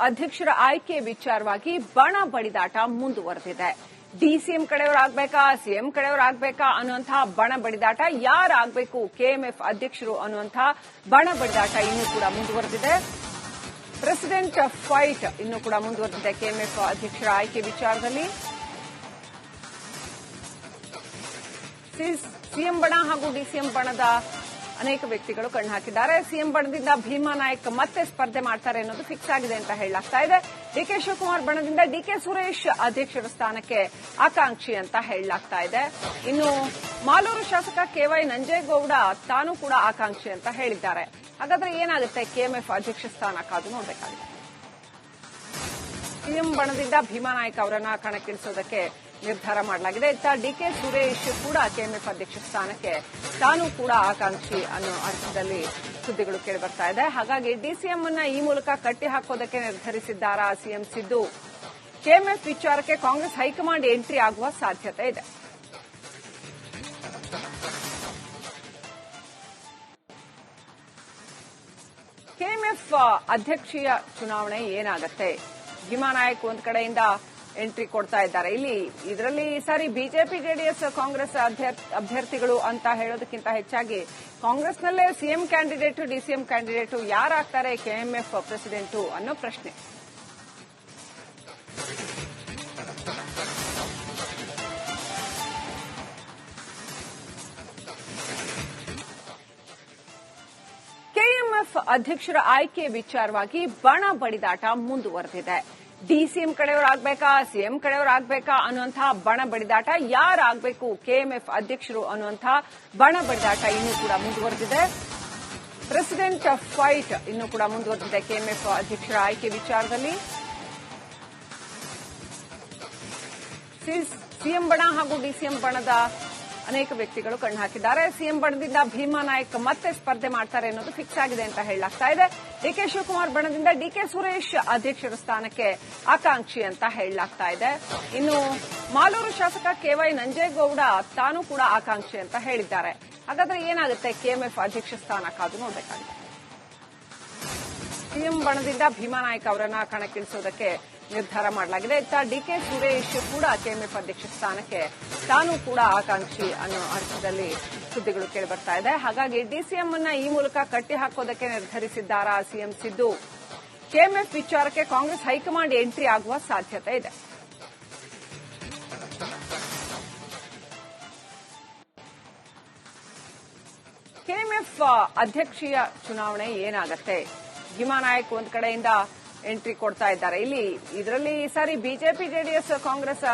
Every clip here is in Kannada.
ಅಧ್ಯಕ್ಷರ ಆಯ್ಕೆ ವಿಚಾರವಾಗಿ ಬಣ ಬಡಿದಾಟ ಮುಂದುವರೆದಿದೆ. ಡಿಸಿಎಂ ಕಡೆಯವರಾಗಬೇಕಾ ಸಿಎಂ ಕಡೆಯವರಾಗಬೇಕಾ ಅನ್ನುವಂತಹ ಬಣ ಬಡಿದಾಟ ಯಾರಾಗಬೇಕು ಕೆಎಂಎಫ್ ಅಧ್ಯಕ್ಷರು ಅನ್ನುವಂತಹ ಬಣ ಬಡಿದಾಟ ಇನ್ನೂ ಕೂಡ ಮುಂದುವರೆದಿದೆ. ಪ್ರೆಸಿಡೆಂಟ್ ಫೈಟ್ ಇನ್ನೂ ಕೂಡ ಮುಂದುವರೆದಿದೆ ಕೆಎಂಎಫ್ ಅಧ್ಯಕ್ಷರ ಆಯ್ಕೆ ವಿಚಾರದಲ್ಲಿ. ಸಿಎಂ ಬಣ ಹಾಗೂ ಡಿಸಿಎಂ ಬಣದ ಅನೇಕ ವ್ಯಕ್ತಿಗಳು ಕಣ್ಣು ಹಾಕಿದ್ದಾರೆ. ಸಿಎಂ ಬಣದಿಂದ ಭೀಮಾ ನಾಯಕ್ ಮತ್ತೆ ಸ್ಪರ್ಧೆ ಮಾಡ್ತಾರೆ ಅನ್ನೋದು ಫಿಕ್ಸ್ ಆಗಿದೆ ಅಂತ ಹೇಳಲಾಗ್ತಾ ಇದೆ. ಡಿಕೆ ಶಿವಕುಮಾರ್ ಬಣದಿಂದ ಡಿಕೆ ಸುರೇಶ್ ಅಧ್ಯಕ್ಷರ ಸ್ಥಾನಕ್ಕೆ ಆಕಾಂಕ್ಷಿ ಅಂತ ಹೇಳಲಾಗ್ತಾ ಇದೆ. ಇನ್ನು ಮಾಲೂರು ಶಾಸಕ ಕೆವೈ ನಂಜೇಗೌಡ ತಾನು ಕೂಡ ಆಕಾಂಕ್ಷಿ ಅಂತ ಹೇಳಿದ್ದಾರೆ. ಹಾಗಾದ್ರೆ ಏನಾಗುತ್ತೆ? ಕೆಎಂಎಫ್ ಅಧ್ಯಕ್ಷ ಸ್ಥಾನ ಕಾದು ನೋಡಬೇಕಾಗಿದೆ ಸಿಎಂ ಬಣದಿಂದ ಭೀಮಾ ನಾಯಕ್ ಅವರನ್ನ ಕಣಕ್ಕಿಳಿಸೋದಕ್ಕೆ ನಿರ್ಧಾರ ಮಾಡಲಾಗಿದೆ. ಇತ್ತ ಡಿಕೆ ಸುರೇಶ್ ಕೂಡ ಕೆಎಂಎಫ್ ಅಧ್ಯಕ್ಷ ಸ್ಥಾನಕ್ಕೆ ತಾನು ಕೂಡ ಆಕಾಂಕ್ಷಿ ಅನ್ನೋ ಅರ್ಥದಲ್ಲಿ ಸುದ್ದಿಗಳು ಕೇಳಿಬರ್ತಾ ಇದೆ. ಹಾಗಾಗಿ ಡಿಸಿಎಂ ಅನ್ನ ಈ ಮೂಲಕ ಕಟ್ಟಿ ಹಾಕೋದಕ್ಕೆ ನಿರ್ಧರಿಸಿದ್ದಾರಾ ಸಿಎಂ ಸಿದ್ದು? ಕೆಎಂಎಫ್ ವಿಚಾರಕ್ಕೆ ಕಾಂಗ್ರೆಸ್ ಹೈಕಮಾಂಡ್ ಎಂಟ್ರಿ ಆಗುವ ಸಾಧ್ಯತೆ ಇದೆ. ಕೆಎಂಎಫ್ ಅಧ್ಯಕ್ಷೀಯ ಚುನಾವಣೆ ಏನಾಗುತ್ತೆ? ಭೀಮಾ ನಾಯಕ್ ಒಂದ್ ಕಡೆಯಿಂದ ಎಂಟ್ರಿ ಕೊಡ್ತಾ ಇದ್ದಾರೆ. ಇಲ್ಲಿ ಇದರಲ್ಲಿ ಈ ಸಾರಿ ಬಿಜೆಪಿ, ಜೆಡಿಎಸ್, ಕಾಂಗ್ರೆಸ್ ಅಭ್ಯರ್ಥಿಗಳು ಅಂತ ಹೇಳೋದಕ್ಕಿಂತ ಹೆಚ್ಚಾಗಿ ಕಾಂಗ್ರೆಸ್ನಲ್ಲೇ ಸಿಎಂ ಕ್ಯಾಂಡಿಡೇಟ್ ಡಿಸಿಎಂ ಕ್ಯಾಂಡಿಡೇಟ್ ಯಾರಾಗ್ತಾರೆ ಕೆಎಂಎಫ್ ಪ್ರೆಸಿಡೆಂಟ್ ಅನ್ನೋ ಪ್ರಶ್ನೆ. ಕೆಎಂಎಫ್ ಅಧ್ಯಕ್ಷರ ಆಯ್ಕೆ ವಿಚಾರವಾಗಿ ಬಣ ಬಡಿದಾಟ ಮುಂದುವರೆದಿದೆ. ಡಿಸಿಎಂ ಆಗ್ಬೇಕಾ, ಸಿಎಂ ಕಡೆಯವರಾಗಬೇಕಾ ಅನ್ನುವಂತಹ ಬಣ ಬಡಿದಾಟ ಯಾರಾಗಬೇಕು ಕೆಎಂಎಫ್ ಅಧ್ಯಕ್ಷರು ಅನ್ನುವಂತಹ ಬಣ ಬಡಿದಾಟ ಇನ್ನೂ ಕೂಡ ಮುಂದುವರೆದಿದೆ. ಪ್ರೆಸಿಡೆಂಟ್ ಫೈಟ್ ಇನ್ನೂ ಕೂಡ ಮುಂದುವರೆದಿದೆ ಕೆಎಂಎಫ್ ಅಧ್ಯಕ್ಷರ ಆಯ್ಕೆ ವಿಚಾರದಲ್ಲಿ. ಸಿಎಂ ಬಣ ಹಾಗೂ ಡಿಸಿಎಂ ಬಣದ ಅನೇಕ ವ್ಯಕ್ತಿಗಳು ಕಣ್ಣು ಹಾಕಿದ್ದಾರೆ. ಸಿಎಂ ಬಣದಿಂದ ಭೀಮಾ ನಾಯಕ್ ಮತ್ತೆ ಸ್ಪರ್ಧೆ ಮಾಡ್ತಾರೆ ಅನ್ನೋದು ಫಿಕ್ಸ್ ಆಗಿದೆ ಅಂತ ಹೇಳಲಾಗ್ತಾ ಇದೆ. ಡಿಕೆ ಶಿವಕುಮಾರ್ ಬಣದಿಂದ ಡಿಕೆ ಸುರೇಶ್ ಅಧ್ಯಕ್ಷರ ಸ್ಥಾನಕ್ಕೆ ಆಕಾಂಕ್ಷಿ ಅಂತ ಹೇಳಲಾಗ್ತಾ ಇದೆ. ಇನ್ನು ಮಾಲೂರು ಶಾಸಕ ಕೆವೈ ನಂಜೇಗೌಡ ತಾನು ಕೂಡ ಆಕಾಂಕ್ಷಿ ಅಂತ ಹೇಳಿದ್ದಾರೆ. ಹಾಗಾದ್ರೆ ಏನಾಗುತ್ತೆ? ಕೆಎಂಎಫ್ ಅಧ್ಯಕ್ಷ ಸ್ಥಾನ ಕಾದು ನೋಡಬೇಕಾಗಿದೆ ಸಿಎಂ ಬಣದಿಂದ ಭೀಮಾ ನಾಯಕ್ ಅವರನ್ನ ಕಣಕ್ಕಿಳಿಸೋದಕ್ಕೆ ನಿರ್ಧಾರ ಮಾಡಲಾಗಿದೆ. ಇತ್ತ ಡಿಕೆ ಸುರೇಶ್ ಕೂಡ ಕೆಎಂಎಫ್ ಅಧ್ಯಕ್ಷ ಸ್ಥಾನಕ್ಕೆ ತಾನು ಕೂಡ ಆಕಾಂಕ್ಷಿ ಅನ್ನೋ ಅರ್ಥದಲ್ಲಿ ಸುದ್ದಿಗಳು ಕೇಳಿಬರ್ತಾ ಇದೆ. ಹಾಗಾಗಿ ಡಿಸಿಎಂ ಅನ್ನ ಈ ಮೂಲಕ ಕಟ್ಟಿ ಹಾಕೋದಕ್ಕೆ ನಿರ್ಧರಿಸಿದ್ದಾರಾ ಸಿಎಂ ಸಿದ್ದು? ಕೆಎಂಎಫ್ ವಿಚಾರಕ್ಕೆ ಕಾಂಗ್ರೆಸ್ ಹೈಕಮಾಂಡ್ ಎಂಟ್ರಿ ಆಗುವ ಸಾಧ್ಯತೆ ಇದೆ. ಕೆಎಂಎಫ್ ಅಧ್ಯಕ್ಷೀಯ ಚುನಾವಣೆ ಏನಾಗತ್ತೆ? ಭೀಮಾ ನಾಯಕ್ ಒಂದ್ ಕಡೆಯಿಂದ ಎಂಟ್ರಿ ಕೊಡ್ತಾ ಇದ್ದಾರೆ. ಇಲ್ಲಿ ಇದರಲ್ಲಿ ಈ ಸಾರಿ ಬಿಜೆಪಿ, ಜೆಡಿಎಸ್, ಕಾಂಗ್ರೆಸ್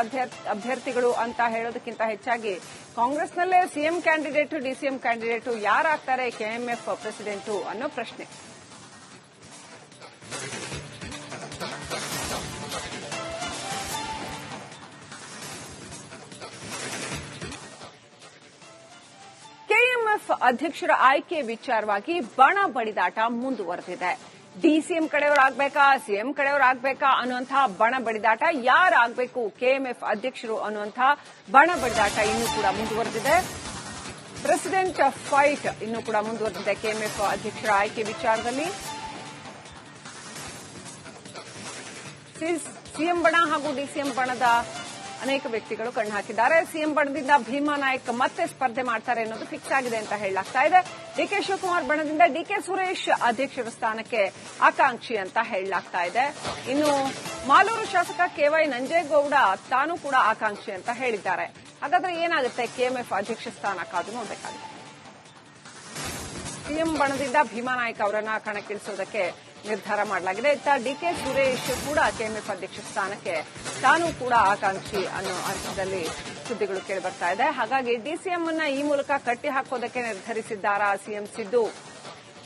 ಅಭ್ಯರ್ಥಿಗಳು ಅಂತ ಹೇಳೋದಕ್ಕಿಂತ ಹೆಚ್ಚಾಗಿ ಕಾಂಗ್ರೆಸ್ನಲ್ಲೇ ಸಿಎಂ ಕ್ಯಾಂಡಿಡೇಟ್ ಡಿಸಿಎಂ ಕ್ಯಾಂಡಿಡೇಟ್ ಯಾರಾಗ್ತಾರೆ ಕೆಎಂಎಫ್ ಪ್ರೆಸಿಡೆಂಟ್ ಅನ್ನೋ ಪ್ರಶ್ನೆ. ಕೆಎಂಎಫ್ ಅಧ್ಯಕ್ಷರ ಆಯ್ಕೆ ವಿಚಾರವಾಗಿ ಬಣ ಬಡಿದಾಟ ಮುಂದುವರೆದಿದೆ ಡಿಸಿಎಂ ಕಡೆಯವರಾಗಬೇಕಾ ಸಿಎಂ ಕಡೆಯವರಾಗಬೇಕಾ ಅನ್ನುವಂತಹ ಬಣ ಬಡಿದಾಟ ಯಾರಾಗಬೇಕು ಕೆಎಂಎಫ್ ಅಧ್ಯಕ್ಷರು ಅನ್ನುವಂತಹ ಬಣ ಬಡಿದಾಟ ಇನ್ನೂ ಕೂಡ ಮುಂದುವರೆದಿದೆ ಪ್ರೆಸಿಡೆಂಟ್ ಫೈಟ್ ಇನ್ನೂ ಕೂಡ ಮುಂದುವರೆದಿದೆ ಕೆಎಂಎಫ್ ಅಧ್ಯಕ್ಷರ ಆಯ್ಕೆ ವಿಚಾರದಲ್ಲಿ ಸಿಎಂ ಬಣ ಹಾಗೂ ಡಿಸಿಎಂ ಬಣದ ಅನೇಕ ವ್ಯಕ್ತಿಗಳು ಕಣ್ಣು ಹಾಕಿದ್ದಾರೆ. ಸಿಎಂ ಬಣದಿಂದ ಭೀಮಾ ನಾಯಕ್ ಮತ್ತೆ ಸ್ಪರ್ಧೆ ಮಾಡ್ತಾರೆ ಅನ್ನೋದು ಫಿಕ್ಸ್ ಆಗಿದೆ ಅಂತ ಹೇಳಲಾಗ್ತಾ ಇದೆ. ಡಿಕೆ ಶಿವಕುಮಾರ್ ಬಣದಿಂದ ಡಿಕೆ ಸುರೇಶ್ ಅಧ್ಯಕ್ಷರ ಸ್ಥಾನಕ್ಕೆ ಆಕಾಂಕ್ಷಿ ಅಂತ ಹೇಳಲಾಗ್ತಾ ಇದೆ. ಇನ್ನು ಮಾಲೂರು ಶಾಸಕ ಕೆವೈ ನಂಜೇಗೌಡ ತಾನು ಕೂಡ ಆಕಾಂಕ್ಷಿ ಅಂತ ಹೇಳಿದ್ದಾರೆ. ಹಾಗಾದ್ರೆ ಏನಾಗುತ್ತೆ? ಕೆಎಂಎಫ್ ಅಧ್ಯಕ್ಷ ಸ್ಥಾನ ಕಾದು ನೋಡಬೇಕಾಗಿದೆ ಸಿಎಂ ಬಣದಿಂದ ಭೀಮಾ ನಾಯಕ್ ಅವರನ್ನ ಕಣಕ್ಕಿಳಿಸೋದಕ್ಕೆ ನಿರ್ಧಾರ ಮಾಡಲಾಗಿದೆ. ಇತ್ತ ಡಿಕೆ ಸುರೇಶ್ ಕೂಡ ಕೆಎಂಎಫ್ ಅಧ್ಯಕ್ಷ ಸ್ಥಾನಕ್ಕೆ ತಾನು ಕೂಡ ಆಕಾಂಕ್ಷಿ ಅನ್ನೋ ಅರ್ಥದಲ್ಲಿ ಸುದ್ದಿಗಳು ಕೇಳಿಬರ್ತಾ ಇದೆ. ಹಾಗಾಗಿ ಡಿಸಿಎಂ ಅನ್ನ ಈ ಮೂಲಕ ಕಟ್ಟಿ ಹಾಕೋದಕ್ಕೆ ನಿರ್ಧರಿಸಿದ್ದಾರಾ ಸಿಎಂ ಸಿದ್ದು?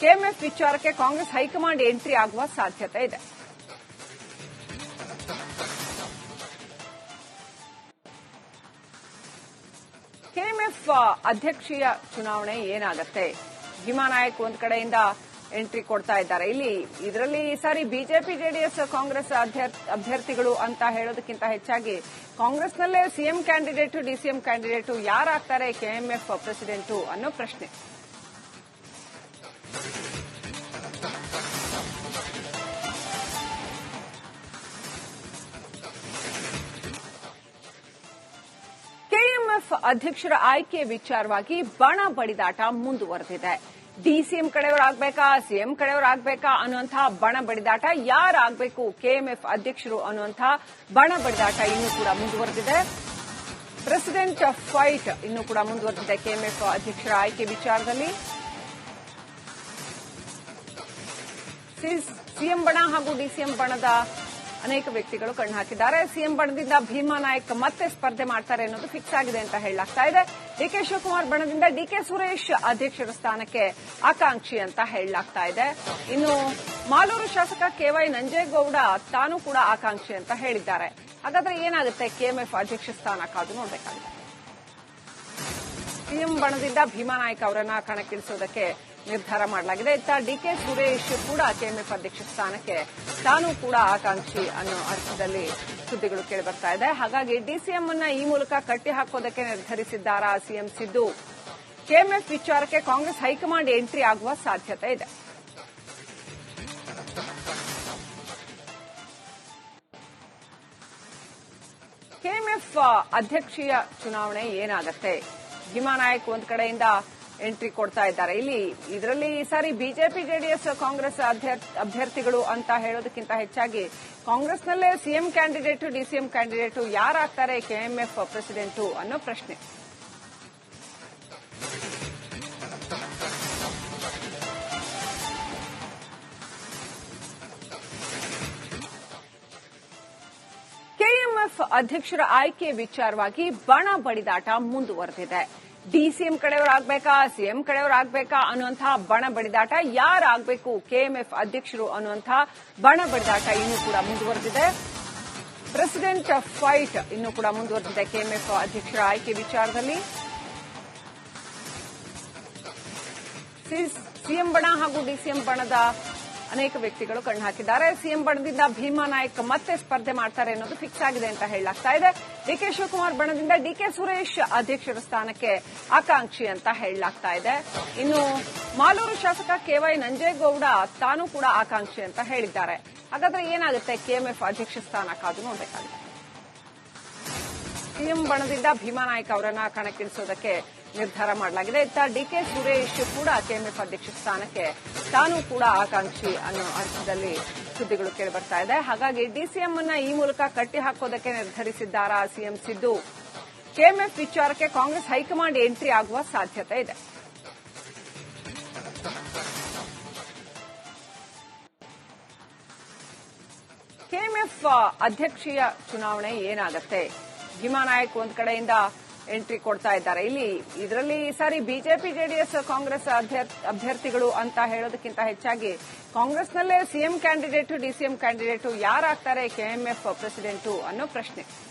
ಕೆಎಂಎಫ್ ವಿಚಾರಕ್ಕೆ ಕಾಂಗ್ರೆಸ್ ಹೈಕಮಾಂಡ್ ಎಂಟ್ರಿ ಆಗುವ ಸಾಧ್ಯತೆ ಇದೆ. ಕೆಎಂಎಫ್ ಅಧ್ಯಕ್ಷೀಯ ಚುನಾವಣೆ ಏನಾಗತ್ತೆ? ಭೀಮಾ ನಾಯಕ್ ಒಂದ್ ಕಡೆಯಿಂದ ಎಂಟ್ರಿ ಕೊಡ್ತಾ ಇದ್ದಾರೆ. ಇಲ್ಲಿ ಇದರಲ್ಲಿ ಈ ಸಾರಿ ಬಿಜೆಪಿ, ಜೆಡಿಎಸ್, ಕಾಂಗ್ರೆಸ್ ಅಭ್ಯರ್ಥಿಗಳು ಅಂತ ಹೇಳೋದಕ್ಕಿಂತ ಹೆಚ್ಚಾಗಿ ಕಾಂಗ್ರೆಸ್ನಲ್ಲೇ ಸಿಎಂ ಕ್ಯಾಂಡಿಡೇಟ್ ಡಿಸಿಎಂ ಕ್ಯಾಂಡಿಡೇಟ್ ಯಾರಾಗ್ತಾರೆ ಕೆಎಂಎಫ್ ಪ್ರೆಸಿಡೆಂಟ್ ಅನ್ನೋ ಪ್ರಶ್ನೆ. ಕೆಎಂಎಫ್ ಅಧ್ಯಕ್ಷರ ಆಯ್ಕೆ ವಿಚಾರವಾಗಿ ಬಣ ಬಡಿದಾಟ ಮುಂದುವರೆದಿದೆ. ಡಿಸಿಎಂ ಕಡೆಯವರಾಗಬೇಕಾ ಸಿಎಂ ಆಗ್ಬೇಕಾ ಅನ್ನುವಂತಹ ಬಣ ಬಡಿದಾಟ. ಯಾರಾಗಬೇಕು ಕೆಎಂಎಫ್ ಅಧ್ಯಕ್ಷರು ಅನ್ನುವಂತಹ ಬಣ ಬಡಿದಾಟ ಇನ್ನೂ ಕೂಡ ಮುಂದುವರೆದಿದೆ. ಪ್ರೆಸಿಡೆಂಟ್ ಫೈಟ್ ಇನ್ನೂ ಕೂಡ ಮುಂದುವರೆದಿದೆ ಕೆಎಂಎಫ್ ಅಧ್ಯಕ್ಷರ ಆಯ್ಕೆ ವಿಚಾರದಲ್ಲಿ. ಸಿಎಂ ಬಣ ಹಾಗೂ ಡಿಸಿಎಂ ಬಣದ ಅನೇಕ ವ್ಯಕ್ತಿಗಳು ಕಣ್ಣು ಹಾಕಿದ್ದಾರೆ. ಸಿಎಂ ಬಣದಿಂದ ಭೀಮಾ ನಾಯಕ್ ಮತ್ತೆ ಸ್ಪರ್ಧೆ ಮಾಡ್ತಾರೆ ಅನ್ನೋದು ಫಿಕ್ಸ್ ಆಗಿದೆ ಅಂತ ಹೇಳಲಾಗ್ತಾ ಇದೆ. ಡಿಕೆ ಶಿವಕುಮಾರ್ ಬಣದಿಂದ ಡಿಕೆ ಸುರೇಶ್ ಅಧ್ಯಕ್ಷರ ಸ್ಥಾನಕ್ಕೆ ಆಕಾಂಕ್ಷಿ ಅಂತ ಹೇಳಲಾಗ್ತಾ ಇದೆ. ಇನ್ನು ಮಾಲೂರು ಶಾಸಕ ಕೆವೈ ನಂಜೇಗೌಡ ತಾನು ಕೂಡ ಆಕಾಂಕ್ಷಿ ಅಂತ ಹೇಳಿದ್ದಾರೆ. ಹಾಗಾದ್ರೆ ಏನಾಗುತ್ತೆ? ಕೆಎಂಎಫ್ ಅಧ್ಯಕ್ಷ ಸ್ಥಾನ ಕಾದು ನೋಡಬೇಕಾಗಿದೆ ಸಿಎಂ ಬಣದಿಂದ ಭೀಮಾ ನಾಯ್ಕ ಅವರನ್ನ ಕಣಕ್ಕಿಳಿಸೋದಕ್ಕೆ ನಿರ್ಧಾರ ಮಾಡಲಾಗಿದೆ. ಇತ್ತ ಡಿಕೆ ಸುರೇಶ್ ಕೂಡ ಕೆಎಂಎಫ್ ಅಧ್ಯಕ್ಷ ಸ್ಥಾನಕ್ಕೆ ತಾನು ಕೂಡ ಆಕಾಂಕ್ಷಿ ಅನ್ನೋ ಅರ್ಥದಲ್ಲಿ ಸುದ್ದಿಗಳು ಕೇಳಿಬರ್ತಾ ಇದೆ. ಹಾಗಾಗಿ ಡಿಸಿಎಂ ಅನ್ನ ಈ ಮೂಲಕ ಕಟ್ಟಿ ಹಾಕೋದಕ್ಕೆ ನಿರ್ಧರಿಸಿದ್ದಾರಾ ಸಿಎಂ ಸಿದ್ದು? ಕೆಎಂಎಫ್ ವಿಚಾರಕ್ಕೆ ಕಾಂಗ್ರೆಸ್ ಹೈಕಮಾಂಡ್ ಎಂಟ್ರಿ ಆಗುವ ಸಾಧ್ಯತೆ ಇದೆ. ಕೆಎಂಎಫ್ ಅಧ್ಯಕ್ಷೀಯ ಚುನಾವಣೆ ಏನಾಗುತ್ತೆ? ಭೀಮಾ ನಾಯಕ್ ಒಂದ್ ಕಡೆಯಿಂದ ಎಂಟ್ರಿ ಕೊಡ್ತಾ ಇದ್ದಾರೆ. ಇಲ್ಲಿ ಇದರಲ್ಲಿ ಈ ಸಾರಿ ಬಿಜೆಪಿ ಜೆಡಿಎಸ್ ಕಾಂಗ್ರೆಸ್ ಅಭ್ಯರ್ಥಿಗಳು ಅಂತ ಹೇಳೋದಕ್ಕಿಂತ ಹೆಚ್ಚಾಗಿ ಕಾಂಗ್ರೆಸ್ನಲ್ಲೇ ಸಿಎಂ ಕ್ಯಾಂಡಿಡೇಟ್ ಡಿಸಿಎಂ ಕ್ಯಾಂಡಿಡೇಟ್ ಯಾರಾಗ್ತಾರೆ ಕೆಎಂಎಫ್ ಪ್ರೆಸಿಡೆಂಟು ಅನ್ನೋ ಪ್ರಶ್ನೆ. ಕೆಎಂಎಫ್ ಅಧ್ಯಕ್ಷರ ಆಯ್ಕೆ ವಿಚಾರವಾಗಿ ಬಣ ಬಡಿದಾಟ ಮುಂದುವರೆದಿದೆ. ಡಿಸಿಎಂ ಕಡೆಯವರಾಗಬೇಕಾ ಸಿಎಂ ಕಡೆಯವರಾಗಬೇಕಾ ಅನ್ನುವಂತಹ ಬಣ ಬಡಿದಾಟ. ಯಾರಾಗಬೇಕು ಕೆಎಂಎಫ್ ಅಧ್ಯಕ್ಷರು ಅನ್ನುವಂತಹ ಬಣ ಬಡಿದಾಟ ಇನ್ನೂ ಕೂಡ ಮುಂದುವರೆದಿದೆ. ಪ್ರೆಸಿಡೆಂಟ್ ಫೈಟ್ ಇನ್ನೂ ಕೂಡ ಮುಂದುವರೆದಿದೆ ಕೆಎಂಎಫ್ ಅಧ್ಯಕ್ಷರ ಆಯ್ಕೆ ವಿಚಾರದಲ್ಲಿ. ಸಿಎಂ ಬಣ ಹಾಗೂ ಡಿಸಿಎಂ ಬಣದ ಅನೇಕ ವ್ಯಕ್ತಿಗಳು ಕಣ್ಣು ಹಾಕಿದ್ದಾರೆ. ಸಿಎಂ ಬಣದಿಂದ ಭೀಮಾ ನಾಯಕ್ ಮತ್ತೆ ಸ್ಪರ್ಧೆ ಮಾಡ್ತಾರೆ ಅನ್ನೋದು ಫಿಕ್ಸ್ ಆಗಿದೆ ಅಂತ ಹೇಳಲಾಗ್ತಾ ಇದೆ. ಡಿಕೆ ಶಿವಕುಮಾರ್ ಬಣದಿಂದ ಡಿಕೆ ಸುರೇಶ್ ಅಧ್ಯಕ್ಷರ ಸ್ಥಾನಕ್ಕೆ ಆಕಾಂಕ್ಷಿ ಅಂತ ಹೇಳಲಾಗ್ತಾ ಇದೆ. ಇನ್ನು ಮಾಲೂರು ಶಾಸಕ ಕೆವೈ ನಂಜೇಗೌಡ ತಾನೂ ಕೂಡ ಆಕಾಂಕ್ಷಿ ಅಂತ ಹೇಳಿದ್ದಾರೆ. ಹಾಗಾದ್ರೆ ಏನಾಗುತ್ತೆ? ಕೆಎಂಎಫ್ ಅಧ್ಯಕ್ಷ ಸ್ಥಾನ ಕಾದು ನೋಡಬೇಕಾಗಿದೆ ಸಿಎಂ ಬಣದಿಂದ ಭೀಮಾ ನಾಯಕ್ ಅವರನ್ನ ಕಣಕ್ಕಿಳಿಸೋದಕ್ಕೆ ನಿರ್ಧಾರ ಮಾಡಲಾಗಿದೆ. ಇತ್ತ ಡಿಕೆ ಸುರೇಶ್ ಕೂಡ ಕೆಎಂಎಫ್ ಅಧ್ಯಕ್ಷ ಸ್ಥಾನಕ್ಕೆ ತಾನು ಕೂಡ ಆಕಾಂಕ್ಷಿ ಅನ್ನೋ ಅರ್ಥದಲ್ಲಿ ಸುದ್ದಿಗಳು ಕೇಳಿಬರ್ತಾ ಇದೆ. ಹಾಗಾಗಿ ಡಿಸಿಎಂ ಅನ್ನ ಈ ಮೂಲಕ ಕಟ್ಟಿ ಹಾಕೋದಕ್ಕೆ ನಿರ್ಧರಿಸಿದ್ದಾರಾ ಸಿಎಂ ಸಿದ್ದು? ಕೆಎಂಎಫ್ ವಿಚಾರಕ್ಕೆ ಕಾಂಗ್ರೆಸ್ ಹೈಕಮಾಂಡ್ ಎಂಟ್ರಿ ಆಗುವ ಸಾಧ್ಯತೆ ಇದೆ. ಕೆಎಂಎಫ್ ಅಧ್ಯಕ್ಷೀಯ ಚುನಾವಣೆ ಏನಾಗುತ್ತೆ? ಭೀಮಾ ನಾಯಕ್ ಒಂದ್ ಕಡೆಯಿಂದ ಎಂಟ್ರಿ ಕೊಡ್ತಾ ಇದ್ದಾರೆ. ಇಲ್ಲಿ ಇದರಲ್ಲಿ ಈ ಸಾರಿ ಬಿಜೆಪಿ, ಜೆಡಿಎಸ್, ಕಾಂಗ್ರೆಸ್ ಅಭ್ಯರ್ಥಿಗಳು ಅಂತ ಹೇಳೋದಕ್ಕಿಂತ ಹೆಚ್ಚಾಗಿ ಕಾಂಗ್ರೆಸ್ನಲ್ಲೇ ಸಿಎಂ ಕ್ಯಾಂಡಿಡೇಟು ಡಿಸಿಎಂ ಕ್ಯಾಂಡಿಡೇಟು ಯಾರಾಗ್ತಾರೆ ಕೆಎಂಎಫ್ ಪ್ರೆಸಿಡೆಂಟು ಅನ್ನೋ ಪ್ರಶ್ನೆ.